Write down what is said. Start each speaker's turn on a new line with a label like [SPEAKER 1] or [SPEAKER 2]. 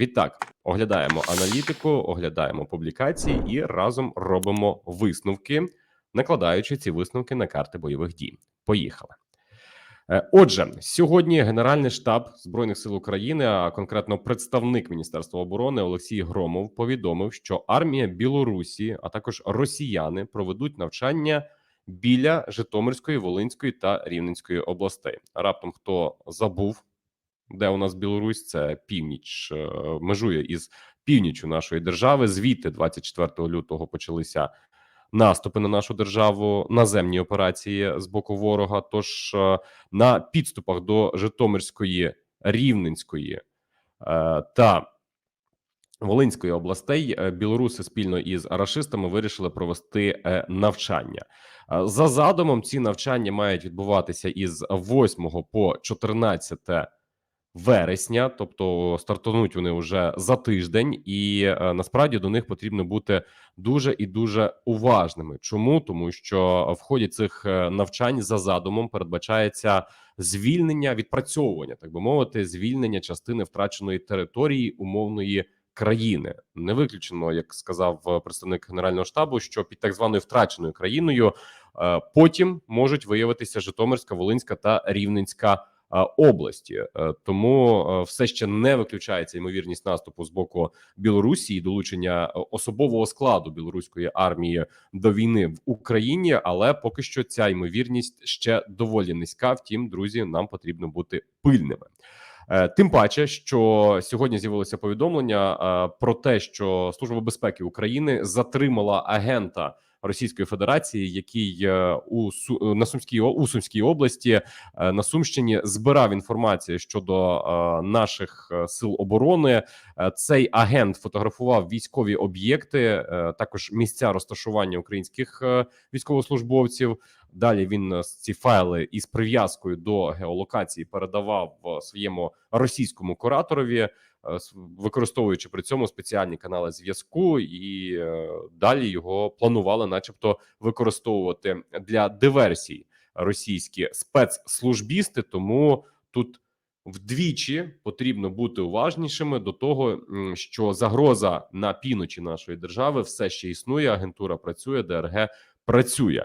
[SPEAKER 1] Відтак, оглядаємо аналітику, оглядаємо публікації і разом робимо висновки, накладаючи ці висновки на карти бойових дій. Поїхали. Е, Отже, сьогодні Генеральний штаб збройних сил України, а конкретно представник Міністерства оборони Олексій Громов, повідомив, що армія Білорусі, а також росіяни проведуть навчання біля Житомирської, Волинської та Рівненської областей. Раптом хто забув, де у нас Білорусь, це північ е, межує із північю нашої держави. Звідти 24 лютого почалися наступи на нашу державу, наземні операції з боку ворога. Тож е, на підступах до Житомирської, Рівненської е, та Волинської областей білоруси спільно із рашистами вирішили провести навчання. За задумом, ці навчання мають відбуватися із 8 по 14 вересня, тобто стартануть вони вже за тиждень, і е, насправді до них потрібно бути дуже і дуже уважними. Чому тому, що в ході цих е, навчань за задумом передбачається звільнення, відпрацьовування, так би мовити, звільнення частини втраченої території умовної країни. Не виключено, як сказав е, представник генерального штабу, що під так званою втраченою країною потім можуть виявитися Житомирська, Волинська та Рівненська області. Е, Тому е, все ще не виключається ймовірність наступу з боку Білорусі і долучення е, особового складу білоруської армії до війни в Україні, але поки що ця ймовірність ще доволі низька. Втім, друзі, нам потрібно бути пильними. Тим паче, що сьогодні з'явилося повідомлення про те, що Служба безпеки України затримала агента Російської Федерації, який е, у Су- на Сумській у Сумській області е, на Сумщині збирав інформацію щодо е, наших е, сил оборони. Е, Цей агент фотографував військові об'єкти, е, також місця розташування українських е, військовослужбовців. Далі він е, ці файли із прив'язкою до геолокації передавав е, своєму російському кураторові, е, використовуючи при цьому спеціальні канали зв'язку, і далі його планували, начебто, використовувати для диверсій російські спецслужбісти. Тому тут вдвічі потрібно бути уважнішими до того, що загроза на півночі нашої держави все ще існує. Агентура працює, ДРГ працює.